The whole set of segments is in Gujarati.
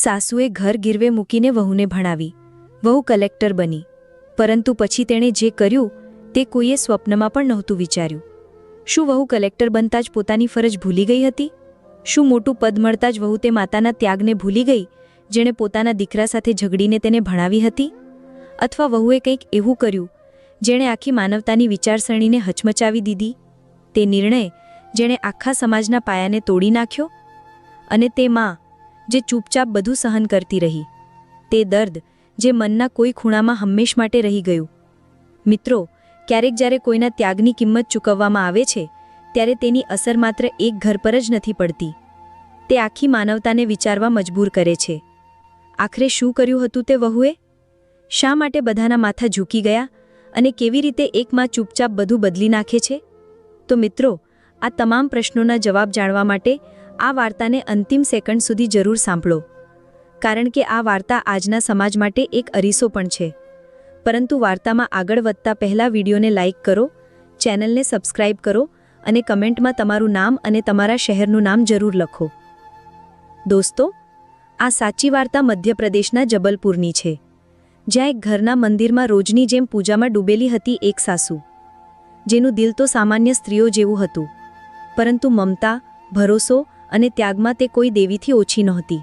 સાસુએ ઘર ગીરવે મૂકીને વહુને ભણાવી. વહુ કલેક્ટર બની. પરંતુ પછી તેણે જે કર્યું, તે કોઈએ સ્વપ્નમાં પણ નહોતું વિચાર્યું. શું વહુ કલેક્ટર બનતા જ પોતાની ફરજ ભૂલી ગઈ હતી? શું મોટું પદ મળતા જ વહુ તે માતાના ત્યાગને ભૂલી ગઈ, જેણે પોતાના દીકરા સાથે ઝઘડીને તેને ભણાવી હતી? અથવા વહુએ કંઈક એવું કર્યું, જેણે આખી માનવતાની વિચારસરણીને હચમચાવી દીધી? તે નિર્ણય, જેણે આખા સમાજના પાયાને તોડી નાખ્યો? અને તે માં જે ચૂપચાપ બધું સહન કરતી રહી. તે દર્દ, જે મનના કોઈ ખૂણામાં હંમેશ માટે રહી ગયું. મિત્રો, ક્યારેક જ્યારે કોઈના ત્યાગની કિંમત ચૂકવવામાં આવે છે, ત્યારે તેની અસર માત્ર એક ઘર પર જ નથી પડતી. તે આખી માનવતાને વિચારવા મજબૂર કરે છે. આખરે શું કર્યું હતું તે વહુએ? શા માટે બધાના માથા ઝૂકી ગયા અને કેવી રીતે એકમાં ચૂપચાપ બધું બદલી નાખે છે? તો મિત્રો, આ તમામ પ્રશ્નોના જવાબ જાણવા માટે આ વાર્તાને અંતિમ સેકન્ડ સુધી જરૂર સાંભળો. કારણ કે આ વાર્તા આજના સમાજ માટે એક અરીસો પણ છે. પરંતુ વાર્તામાં આગળ વધતા પહેલા વિડીયોને લાઇક કરો, ચેનલને સબસ્ક્રાઇબ કરો અને કમેન્ટમાં તમારું નામ અને તમારા શહેરનું નામ જરૂર લખો. દોસ્તો, આ સાચી વાર્તા મધ્યપ્રદેશના જબલપુરની છે, જ્યાં એક ઘરના મંદિરમાં રોજની જેમ પૂજામાં ડૂબેલી હતી એક સાસુ. જેનું દિલ તો સામાન્ય સ્ત્રીઓ જેવું હતું. પરંતુ મમતા, ભરોસો અને ત્યાગમાં તે કોઈ દેવીથી ઓછી નહોતી,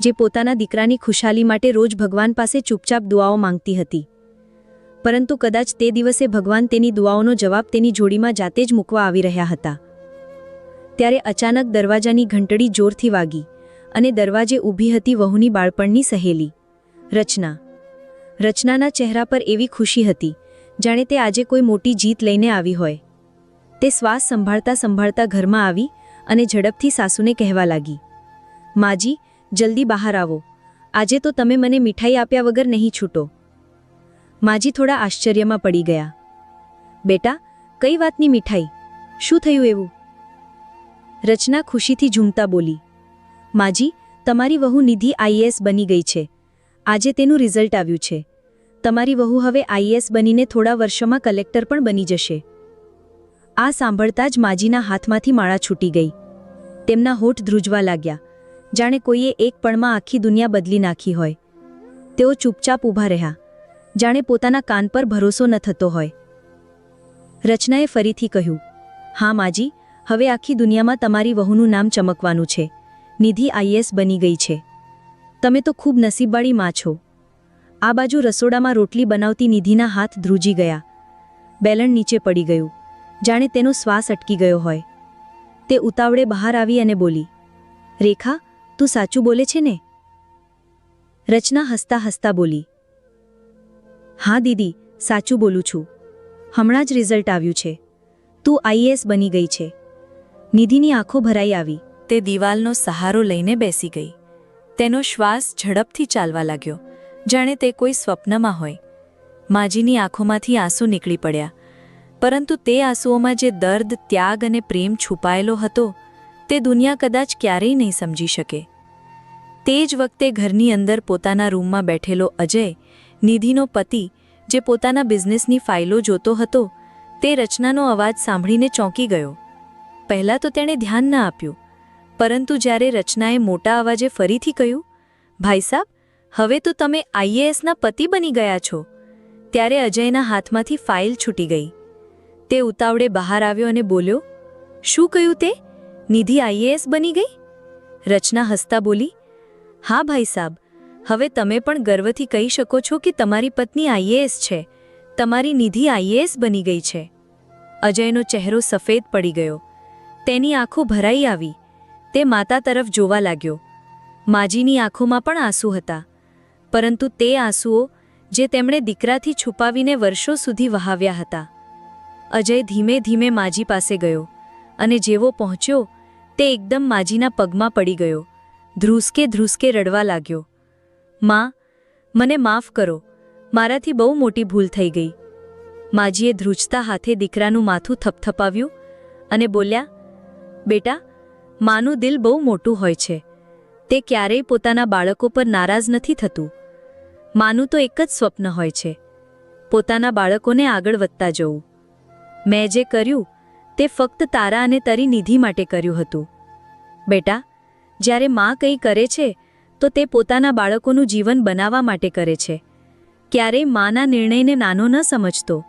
જે પોતાના દીકરાની ખુશાલી માટે રોજ ભગવાન પાસે ચૂપચાપ દુઆઓ માંગતી હતી. પરંતુ કદાચ તે દિવસે ભગવાન તેની દુઆઓનો જવાબ તેની જોડીમાં જાતે જ મૂકવા આવી રહ્યા હતા. ત્યારે અચાનક દરવાજાની ઘંટડી જોરથી વાગી અને દરવાજે ઊભી હતી વહુની બાળપણની સહેલી, રચના. રચનાના ચહેરા પર એવી ખુશી હતી, જાણે તે આજે કોઈ મોટી જીત લઈને આવી હોય. તે શ્વાસ સંભાળતા સંભાળતા ઘરમાં આવી અને ઝડપથી સાસુને કહેવા લાગી, માજી, જલ્દી બહાર આવો. આજે તો તમે મને મીઠાઈ આપ્યા વગર નહીં છૂટો. માજી થોડા આશ્ચર્યમાં પડી ગયા. બેટા, કઈ વાતની મીઠાઈ? શું થયું એવું? રચના ખુશીથી ઝૂમતા બોલી, માજી, તમારી વહુ નિધિ આઈએએસ બની ગઈ છે. આજે તેનું રિઝલ્ટ આવ્યું છે. તમારી વહુ હવે આઈએએસ બનીને થોડા વર્ષોમાં કલેક્ટર પણ બની જશે. આ સાંભળતા જ માજીના હાથમાંથી માળા છૂટી ગઈ. તેમના હોઠ ધ્રુજવા લાગ્યા. જાણે કોઈએ એક પળમાં આખી દુનિયા બદલી નાખી હોય. તેઓ ચૂપચાપ ઊભા રહ્યા. જાણે પોતાના કાન પર ભરોસો ન થતો હોય. રચનાએ ફરીથી કહ્યું, હા માજી, હવે આખી દુનિયામાં તમારી વહુનું નામ ચમકવાનું છે. નિધિ આઈએસ બની ગઈ છે. તમે તો ખૂબ નસીબવાળી માં છો. આ બાજુ રસોડામાં રોટલી બનાવતી નિધિના હાથ ધ્રુજી ગયા. બેલણ નીચે પડી ગયું. જાણે તેનો શ્વાસ અટકી ગયો હોય. તે ઉતાવળે બહાર આવી અને બોલી, રેખા, તું સાચું બોલે છે ને? રચના હસતા હસતા બોલી, હા દીદી, સાચું બોલું છું. હમણાં જ રિઝલ્ટ આવ્યું છે. તું આઈએએસ બની ગઈ છે. નિધિની આંખો ભરાઈ આવી. તે દિવાલનો સહારો લઈને બેસી ગઈ. તેનો શ્વાસ ઝડપથી ચાલવા લાગ્યો. જાણે તે કોઈ સ્વપ્નમાં હોય. માજીની આંખોમાંથી આંસુ નીકળી પડ્યા. પરંતુ તે આંસુઓમાં જે દર્દ, ત્યાગ અને પ્રેમ છુપાયેલો હતો, તે દુનિયા કદાચ ક્યારેય નહીં સમજી શકે. તે જ વખતે ઘરની અંદર પોતાના રૂમમાં બેઠેલો અજય, નિધિનો પતિ, જે પોતાના બિઝનેસની ફાઇલો જોતો હતો, તે રચનાનો અવાજ સાંભળીને ચોંકી ગયો. પહેલાં તો તેણે ધ્યાન ન આપ્યું, પરંતુ જ્યારે રચનાએ મોટા અવાજે ફરીથી કહ્યું, ભાઈ સાહેબ હવે તો તમે આઈએએસના પતિ બની ગયા છો. ત્યારે અજયના હાથમાંથી ફાઇલ છૂટી ગઈ. તે ઉતાવળે બહાર આવ્યો અને બોલ્યો, શું કહ્યું તે? નિધિ આઈએએસ બની ગઈ? રચના હસતા બોલી, હા ભાઈ સાબ, હવે તમે પણ ગર્વથી કહી શકો છો કે તમારી પત્ની આઈએએસ છે. તમારી નિધિ આઈએએસ બની ગઈ છે. અજયનો ચહેરો સફેદ પડી ગયો. તેની આંખો ભરાઈ આવી. તે માતા તરફ જોવા લાગ્યો. માજીની આંખોમાં પણ આંસુ હતા. પરંતુ તે આંસુઓ, જે તેમણે દીકરાથી છુપાવીને વર્ષો સુધી વહાવ્યા હતા. અજય ધીમે ધીમે માજી પાસે ગયો અને જેવો પહોંચ્યો, તે એકદમ માજીના પગમાં પડી ગયો. ધ્રુસકે ધ્રુસકે રડવા લાગ્યો. માં, મને માફ કરો. મારાથી બહુ મોટી ભૂલ થઈ ગઈ. માજીએ ધ્રુજતા હાથે દીકરાનું માથું થપથપાવ્યું અને બોલ્યા, બેટા, માનું દિલ બહુ મોટું હોય છે. તે ક્યારેય પોતાના બાળકો પર નારાજ નથી થતું. માનું તો એક જ સ્વપ્ન હોય છે. પોતાના બાળકોને આગળ વધતા જવું. મેં જે કર્યું, તે ફક્ત તારા અને તારી નિધિ માટે કર્યું હતું. બેટા, જ્યારે માં કંઈ કરે છે, તો તે પોતાના બાળકોનું જીવન બનાવવા માટે કરે છે. ક્યારેય માના નિર્ણયને નાનો ન સમજતો.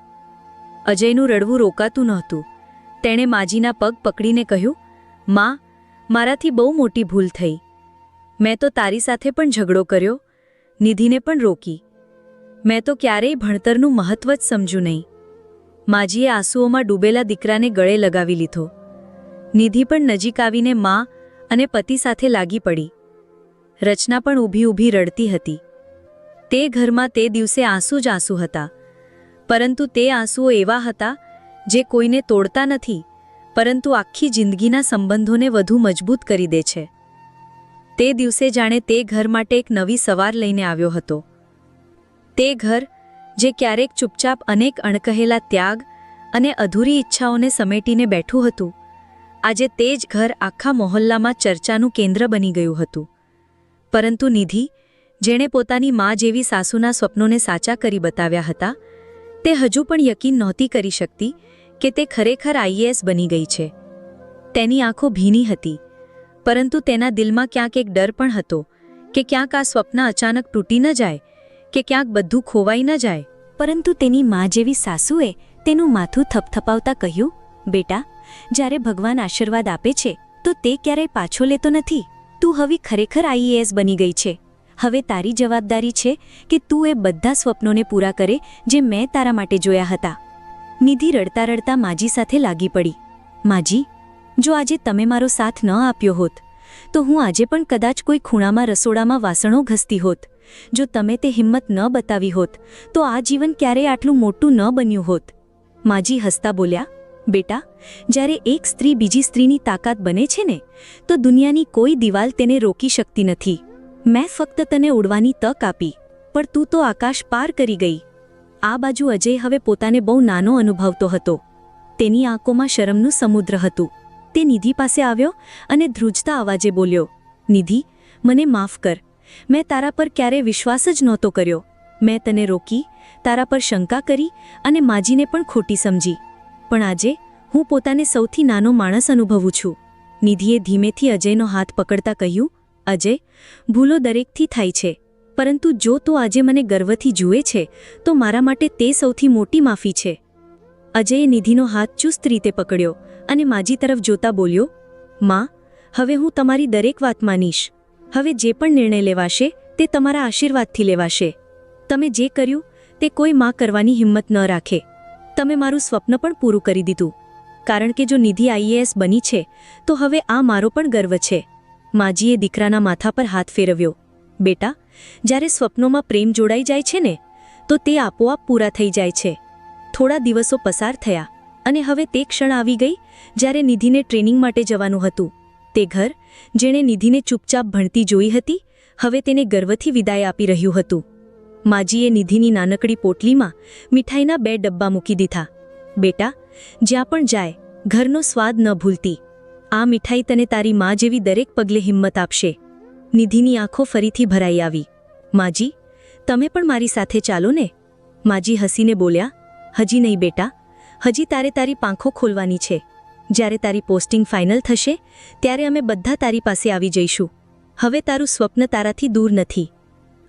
અજયનું રડવું રોકાતું નહોતું. તેણે માજીના પગ પકડીને કહ્યું, માં, મારાથી બહુ મોટી ભૂલ થઈ. મેં તો તારી સાથે પણ ઝઘડો કર્યો, નિધિને પણ રોકી. મેં તો ક્યારેય ભણતરનું મહત્વ જ સમજ્યું નહીં. માજીએ આંસુઓમાં ડૂબેલા દીકરાને ગળે લગાવી લીધો. નિધિ પણ નજીક આવીને મા અને પતિ સાથે લાગી પડી. રચના પણ ઊભી ઊભી રડતી હતી. તે ઘરમાં તે દિવસે આંસુ જ આંસુ હતા. પરંતુ તે આંસુઓ એવા હતા, જે કોઈને તોડતા નથી, પરંતુ આખી જિંદગીના સંબંધોને વધુ મજબૂત કરી દે છે. તે દિવસે જાણે તે ઘર માટે એક નવી સવાર લઈને આવ્યો હતો. તે ઘર જે ક્યારેક ચૂપચાપ અનેક અણકહેલા ત્યાગ અને અધૂરી ઈચ્છાઓને સમેટીને બેઠું હતું. આજે તે જ ઘર આખા મોહલ્લામાં ચર્ચાનું કેન્દ્ર બની ગયું હતું. પરંતુ નિધિ, જેણે પોતાની મા જેવી સાસુના સ્વપ્નોને સાચા કરી બતાવ્યા હતા, તે હજુ પણ યકીન નહોતી કરી શકતી કે તે ખરેખર આઈએએસ બની ગઈ છે. તેની આંખો ભીની હતી, પરંતુ તેના દિલમાં ક્યાંક એક ડર પણ હતો કે ક્યાંક આ સ્વપ્ન અચાનક તૂટી ન જાય કે ક્યાંક બધું ખોવાઈ ન જાય. પરંતુ તેની મા જેવી સાસુએ તેનું માથું થપથપાવતા કહ્યું, બેટા, જ્યારે ભગવાન આશીર્વાદ આપે છે, તો તે ક્યારેય પાછો લેતો નથી. તું હવે ખરેખર આઈએએસ બની ગઈ છે. હવે તારી જવાબદારી છે કે તું એ બધા સ્વપ્નોને પૂરા કરે જે મેં તારા માટે જોયા હતા. નિધિ રડતા રડતા માજી સાથે લાગી પડી. માજી, જો આજે તમે મારો સાથ ન આપ્યો હોત, તો હું આજે પણ કદાચ કોઈ ખૂણામાં રસોડામાં વાસણો ઘસતી હોત. જો તમે તે હિંમત ન બતાવી હોત, તો આ જીવન ક્યારેય આટલું મોટું ન બન્યું હોત. માજી હસતા બોલ્યા, બેટા, જ્યારે એક સ્ત્રી બીજી સ્ત્રીની તાકાત બને છે ને, તો દુનિયાની કોઈ દિવાલ તેને રોકી શકતી નથી. મેં ફક્ત તને ઉડવાની તક આપી, પણ તું તો આકાશ પાર કરી ગઈ. આ બાજુ અજય હવે પોતાને બહુ નાનો અનુભવતો હતો. તેની આંખોમાં શરમનું સમુદ્ર હતું. તે નિધિ પાસે આવ્યો અને ધ્રુજતા અવાજે બોલ્યો, નિધિ, મને માફ કર. મેં તારા પર ક્યારે વિશ્વાસ જ નહોતો કર્યો. મેં તને રોકી, તારા પર શંકા કરી અને માજીને પણ ખોટી સમજી. પણ આજે હું પોતાને સૌથી નાનો માણસ અનુભવું છું. નિધિએ ધીમેથી અજયનો હાથ પકડતા કહ્યું, અજય, ભૂલો દરેકથી થાય છે. પરંતુ જો તો આજે મને ગર્વથી જુએ છે, તો મારા માટે તે સૌથી મોટી માફી છે. અજયે નિધિનો હાથ ચુસ્ત રીતે પકડ્યો અને માજી તરફ જોતા બોલ્યો, માં, હવે હું તમારી દરેક વાત માનીશ. હવે જે પણ નિર્ણય લેવાશે, તે તમારા આશીર્વાદથી લેવાશે. તમે જે કર્યું, તે કોઈ માં કરવાની હિંમત ન રાખે. તમે મારું સ્વપ્ન પણ પૂરું કરી દીધું. કારણ કે જો નિધિ આઈએએસ બની છે, તો હવે આ મારો પણ ગર્વ છે. માજીએ દીકરાના માથા પર હાથ ફેરવ્યો. બેટા, જ્યારે સ્વપ્નોમાં પ્રેમ જોડાઈ જાય છે ને, તો તે આપોઆપ પૂરા થઈ જાય છે. થોડા દિવસો પસાર થયા અને હવે તે ક્ષણ આવી ગઈ, જ્યારે નિધિને ટ્રેનિંગ માટે જવાનું હતું. તે ઘર, જેણે નિધિને ચૂપચાપ ભણતી જોઈ હતી, હવે તેને ગર્વથી વિદાય આપી રહ્યું હતું. માજીએ નિધિની નાનકડી પોટલીમાં મીઠાઈના બે ડબ્બા મૂકી દીધા. બેટા, જ્યાં પણ જાય, ઘરનો સ્વાદ ન ભૂલતી. આ મીઠાઈ તને તારી મા જેવી દરેક પગલે હિંમત આપશે. નિધિની આંખો ફરીથી ભરાઈ આવી. માજી, તમે પણ મારી સાથે ચાલો ને. માજી હસીને બોલ્યા, હજી નહીં બેટા, હજી તારે તારી પાંખો ખોલવાની છે. જ્યારે તારી પોસ્ટિંગ ફાઇનલ થશે, ત્યારે અમે બધા તારી પાસે આવી જઈશું. હવે તારું સ્વપ્ન તારાથી દૂર નથી.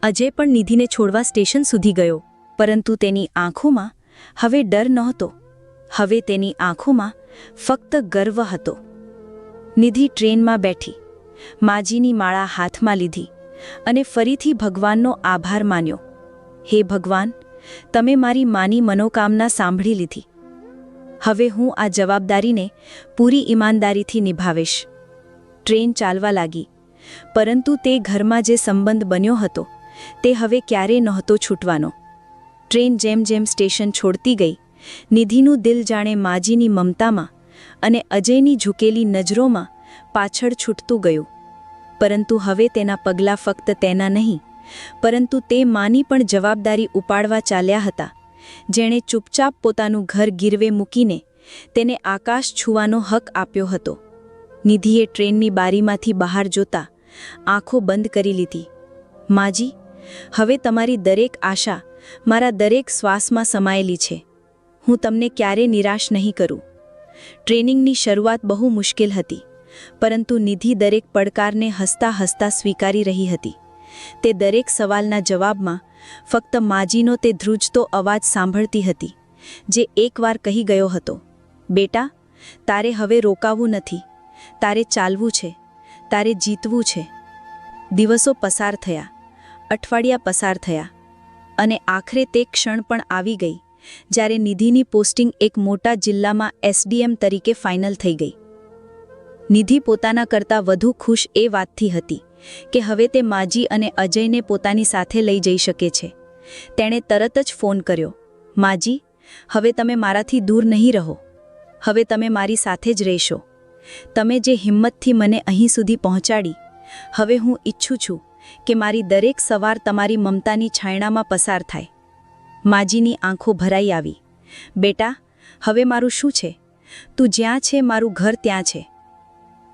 અજય પણ નિધિને છોડવા સ્ટેશન સુધી ગયો. પરંતુ તેની આંખોમાં હવે ડર નહોતો. હવે તેની આંખોમાં ફક્ત ગર્વ હતો. નિધિ ટ્રેનમાં બેઠી, માજીની માળા હાથમાં લીધી અને ફરીથી ભગવાનનો આભાર માન્યો. હે ભગવાન, તમે મારી માની મનોકામના સાંભળી લીધી. હવે હું આ જવાબદારીને પૂરી ઈમાનદારીથી નિભાવીશ. ટ્રેન ચાલવા લાગી. પરંતુ તે ઘરમાં જે સંબંધ બન્યો હતો, તે હવે ક્યારેય નહોતો છૂટવાનો. ટ્રેન જેમ જેમ સ્ટેશન છોડતી ગઈ, નિધિનું દિલ જાણે માજીની મમતામાં અને અજયની ઝૂકેલી નજરોમાં પાછળ છૂટતું ગયું. પરંતુ હવે તેના પગલાં ફક્ત તેના નહીં, પરંતુ તે માની પણ જવાબદારી ઉપાડવા ચાલ્યા હતા. જેણે ચૂપચાપ પોતાનું ઘર ગીરવે મૂકીને તેને આકાશ છૂવાનો હક આપ્યો હતો. નિધિએ ટ્રેનની બારીમાંથી બહાર જોતા આંખો બંધ કરી લીધી. માજી, હવે તમારી દરેક આશા મારા દરેક શ્વાસમાં સમાયેલી છે. હું તમને ક્યારે નિરાશ નહીં કરું. ટ્રેનિંગની શરૂઆત બહુ મુશ્કેલ હતી, પરંતુ નિધિ દરેક પડકારને હસતા હસતા સ્વીકારી રહી હતી. તે દરેક સવાલના જવાબમાં ફક્ત માજીનો તે ધ્રુજતો અવાજ સાંભળતી હતી, જે એકવાર કહી ગયો હતો, બેટા, તારે હવે રોકાવું નથી, તારે ચાલવું છે, તારે જીતવું છે. દિવસો પસાર થયા, અઠવાડિયા પસાર થયા, અને આખરે તે ક્ષણ પણ આવી ગઈ, જ્યારે નિધિની પોસ્ટિંગ એક મોટા જિલ્લામાં એસડીએમ તરીકે ફાઇનલ થઈ ગઈ. નિધિ પોતાના કરતાં વધુ ખુશ એ વાતથી હતી કે હવે તે માજી અને અજયને પોતાની સાથે લઈ જઈ શકે છે. તેણે તરત જ ફોન કર્યો, માજી, હવે તમે મારાથી દૂર નહીં રહો. હવે તમે મારી સાથે જ રહેશો. તમે જે હિંમતથી મને અહીં સુધી પહોંચાડી, હવે હું ઈચ્છું છું કે મારી દરેક સવાર તમારી મમતાની છાયણામાં પસાર થાય. માજીની આંખો ભરાઈ આવી, બેટા, હવે મારું શું છે? તું જ્યાં છે, મારું ઘર ત્યાં છે.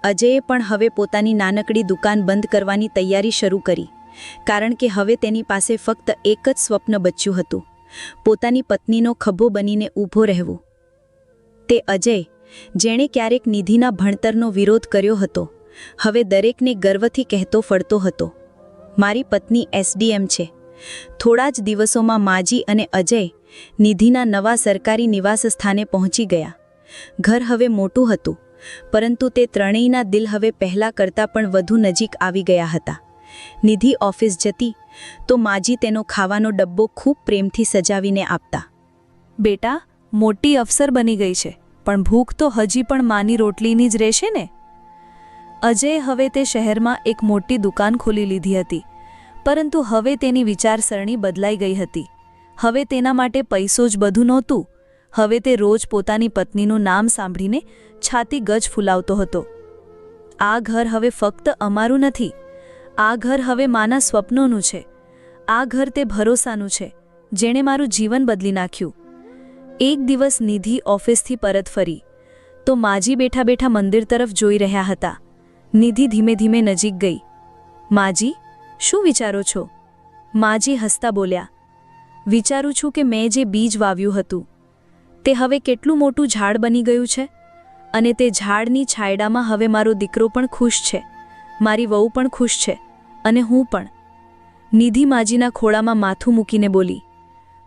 અજયે પણ હવે પોતાની નાનકડી દુકાન બંધ કરવાની તૈયારી શરૂ કરી, કારણ કે હવે તેની પાસે ફક્ત એક જ સ્વપ્ન બચ્યું હતું, પોતાની પત્નીનો ખભો બનીને ઊભો રહેવું. તે અજય, જેણે ક્યારેક નિધિના ભણતરનો વિરોધ કર્યો હતો, હવે દરેકને ગર્વથી કહેતો ફળતો હતો, મારી પત્ની એસડીએમ છે. થોડા જ દિવસોમાં માજી અને અજય નિધિના નવા સરકારી નિવાસ સ્થાને પહોંચી ગયા. ઘર હવે મોટું હતું. પરંતુ તે ત્રણેયના દિલ હવે પહેલાં કરતાં પણ વધુ નજીક આવી ગયા હતા. નિધિ ઓફિસ જતી તો માજી તેનો ખાવાનો ડબ્બો ખૂબ પ્રેમથી સજાવીને આપતા. બેટા, મોટી અફસર બની ગઈ છે, પણ ભૂખ તો હજી પણ માની રોટલીની જ રહેશે ને? અજય હવે તે શહેરમાં એક મોટી દુકાન ખોલી લીધી હતી, પરંતુ હવે તેની વિચારસરણી બદલાઈ ગઈ હતી. હવે તેના માટે પૈસો જ બધું નહોતું હવે તે રોજ પોતાની પત્નીનું નામ સાંભળીને છાતી ગજ ફૂલાવતો હતો. આ ઘર હવે ફક્ત અમારું નથી. આ ઘર હવે માના સ્વપ્નોનું છે. આ ઘર તે ભરોસાનું છે, જેણે મારું જીવન બદલી નાખ્યું. એક દિવસ નિધિ ઓફિસથી પરત ફરી. તો માજી બેઠા બેઠા મંદિર તરફ જોઈ રહ્યા હતા. નિધિ ધીમે ધીમે નજીક ગઈ. માજી, શું વિચારો છો? માજી હસતા બોલ્યા. વિચારું છું કે મેં જે બીજ વાવ્યું હતું તે હવે કેટલું મોટું ઝાડ બની ગયું છે? અને તે ઝાડની છાયડામાં હવે મારો દીકરો પણ ખુશ છે. મારી વહુ પણ ખુશ છે. અને હું પણ. નિધિ માજીના ખોળામાં માથું મૂકીને બોલી,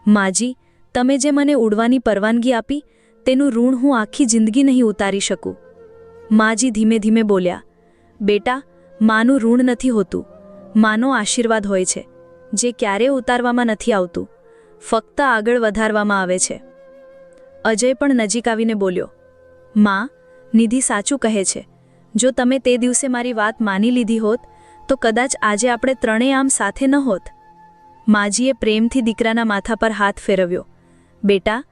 માજી, તમે જે મને ઉડવાની પરવાનગી આપી, તેનું ઋણ હું આખી જિંદગી નહીં ઉતારી શકું. માજી ધીમે ધીમે બોલ્યા, બેટા, માનું ઋણ નથી હોતું. માનો આશીર્વાદ હોય છે, જે ક્યારેય ઉતારવામાં નથી આવતું. ફક્ત આગળ વધારવામાં આવે છે. અજય પણ નજીક આવીને બોલ્યો, માં, નિધિ સાચું કહે છે. જો તમે તે દિવસે મારી વાત માની લીધી હોત, તો કદાચ આજે આપણે ત્રણેય આમ સાથે ન હોત. માજીએ પ્રેમથી દીકરાના માથા પર હાથ ફેરવ્યો, બેટા,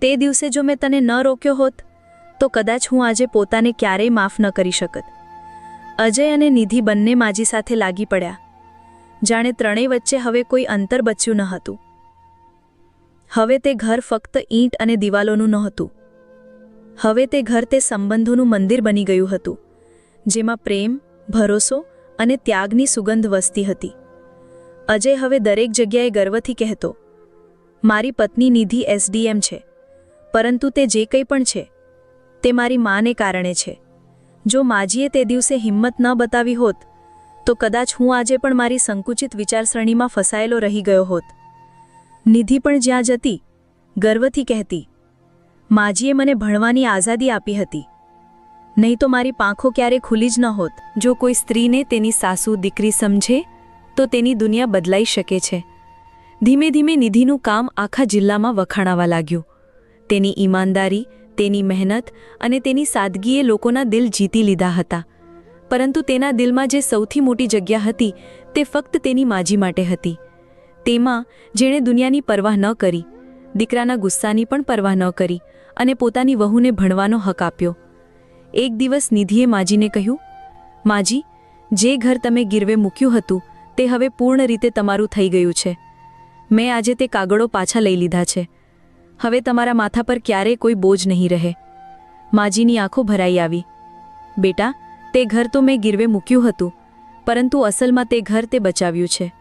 તે દિવસે જો મેં તને ન રોક્યો હોત, તો કદાચ હું આજે પોતાને ક્યારેય માફ ન કરી શકત. અજય અને નિધિ બંને માજી સાથે લાગી પડ્યા. જાણે ત્રણેય વચ્ચે હવે કોઈ અંતર બચ્યું ન હતું. હવે તે ઘર ફક્ત ઈંટ અને દિવાલોનું નહોતું. હવે તે ઘર તે સંબંધોનું મંદિર બની ગયું હતું, જેમાં પ્રેમ, ભરોસો અને ત્યાગની સુગંધ વસતી હતી. અજય હવે દરેક જગ્યાએ ગર્વથી કહેતો, મારી પત્ની નિધિ એસડીએમ છે, પરંતુ તે જે કંઈ પણ છે, તે મારી માને કારણે છે. જો માજીએ તે દિવસે હિંમત ન બતાવી હોત, તો કદાચ હું આજે પણ મારી સંકુચિત વિચારસરણીમાં ફસાયેલો રહી ગયો હોત. નિધિ પણ જ્યાં જતી, ગર્વથી કહેતી, માજીએ મને ભણવાની આઝાદી આપી હતી. નહીં તો મારી પાંખો ક્યારે ખુલી જ ન હોત. જો કોઈ સ્ત્રીને તેની સાસુ, દીકરી સમજે, તો તેની દુનિયા બદલાઈ શકે છે. ધીમે ધીમે નિધિનું કામ આખા જિલ્લામાં વખાણાવા લાગ્યું. તેની ઈમાનદારી, તેની મહેનત અને તેની સાદગીએ લોકોના દિલ જીતી લીધા હતા. પરંતુ તેના દિલમાં જે સૌથી મોટી જગ્યા હતી, તે ફક્ત તેની માજી માટે હતી. તેમાં જેણે દુનિયાની પરવાહ ન કરી, દીકરાના ગુસ્સાની પણ પરવાહ ન કરી અને પોતાની વહુને ભણવાનો હક આપ્યો. એક દિવસ નિધિએ માજીને કહ્યું, માજી, જે ઘર તમે ગીરવે મૂક્યું હતું તે હવે પૂર્ણ રીતે તમારું થઈ ગયું છે. મેં આજે તે કાગળો પાછા લઈ લીધા છે. હવે તમારા માથા પર ક્યારેય કોઈ બોજ નહીં રહે. માજીની આંખો ભરાઈ આવી. બેટા, તે ઘર તો મેં ગીરવે મૂક્યું હતું, પરંતુ અસલમાં તે ઘર તે બચાવ્યું છે.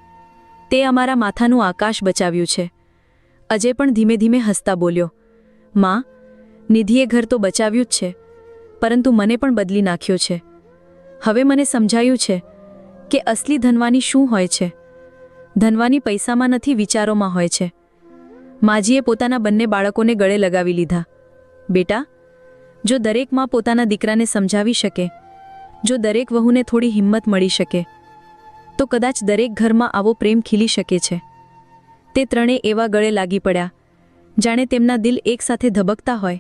તે અમારા માથાનું આકાશ બચાવ્યું છે. અજય પણ ધીમે ધીમે હસતા બોલ્યો, માં, નિધિએ ઘર તો બચાવ્યું જ છે, પરંતુ મને પણ બદલી નાખ્યો છે. હવે મને સમજાયું છે કે અસલી ધનવાની શું હોય છે. ધનવાની પૈસામાં નથી, વિચારોમાં હોય છે. માજીએ પોતાના બંને બાળકોને ગળે લગાવી લીધા. બેટા, જો દરેકમાં પોતાના દીકરાને સમજાવી શકે, જો દરેક વહુને થોડી હિંમત મળી શકે તો કદાચ દરેક ઘરમાં આવો પ્રેમ ખીલી શકે છે. તે ત્રણે એવા ગળે લાગી પડ્યા. જાણે તેમના દિલ એકસાથે ધબકતા હોય.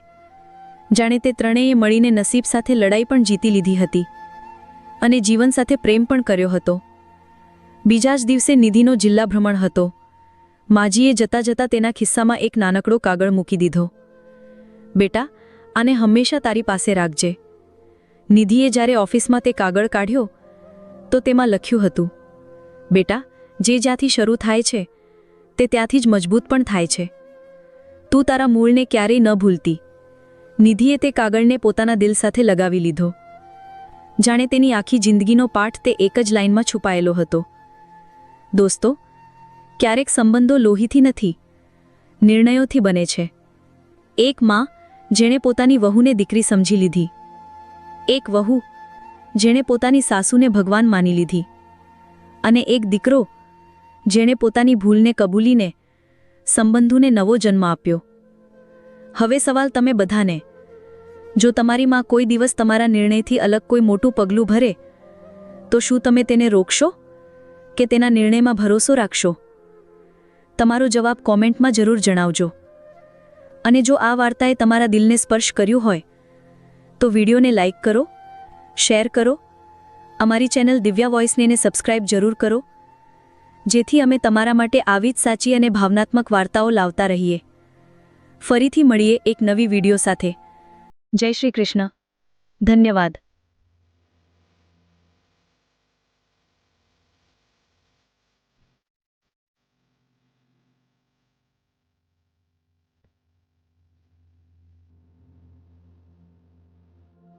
જાણે તે ત્રણેય મળીને નસીબ સાથે લડાઈ પણ જીતી લીધી હતી. અને જીવન સાથે પ્રેમ પણ કર્યો હતો. બીજા જ દિવસે નિધિનો જિલ્લા ભ્રમણ હતો. માજીએ જતા જતા તેના ખિસ્સામાં એક નાનકડો કાગળ મૂકી દીધો. બેટા, આને હંમેશા તારી પાસે રાખજે. નિધિએ જ્યારે ઓફિસમાં તે કાગળ કાઢ્યો, તો તેમાં લખ્યું હતું બેટા, જે જ્યાંથી શરૂ થાય છે, તે ત્યાંથી જ મજબૂત પણ થાય છે. તું તારા મૂળને ક્યારેય ન ભૂલતી. નિધિએ તે કાગળને પોતાના દિલ સાથે લગાવી લીધો. જાણે તેની આખી જિંદગીનો પાઠ તે એક જ લાઇનમાં છુપાયેલો હતો. દોસ્તો, ક્યારેક સંબંધો લોહીથી નથી, નિર્ણયોથી બને છે. એક માં, જેણે પોતાની વહુને દીકરી સમજી લીધી. એક વહુ, જેણે પોતાની સાસુને ભગવાન માની લીધી. અને એક દીકરો, જેણે પોતાની ભૂલને કબૂલીને સંબંધોને નવો જન્મ આપ્યો. હવે સવાલ તમે બધાને, જો તમારી માં કોઈ દિવસ તમારા નિર્ણયથી અલગ કોઈ મોટું પગલું ભરે, તો શું તમે તેને રોકશો? કે તેના નિર્ણયમાં ભરોસો રાખશો? તમારો જવાબ કોમેન્ટમાં જરૂર જણાવજો. અને જો આ વાર્તાએ તમારા દિલને સ્પર્શ કર્યું હોય, તો વિડીયોને લાઇક કરો, શેર કરો અમારી ચેનલ દિવ્યા વોઇસને એને સબસ્ક્રાઇબ જરૂર કરો. જેથી અમે તમારા માટે આવી જ સાચી અને ભાવનાત્મક વાર્તાઓ લાવતા રહીએ. ફરીથી મળીએ એક નવી વીડિયો સાથે. જય શ્રી કૃષ્ણ. ધન્યવાદ.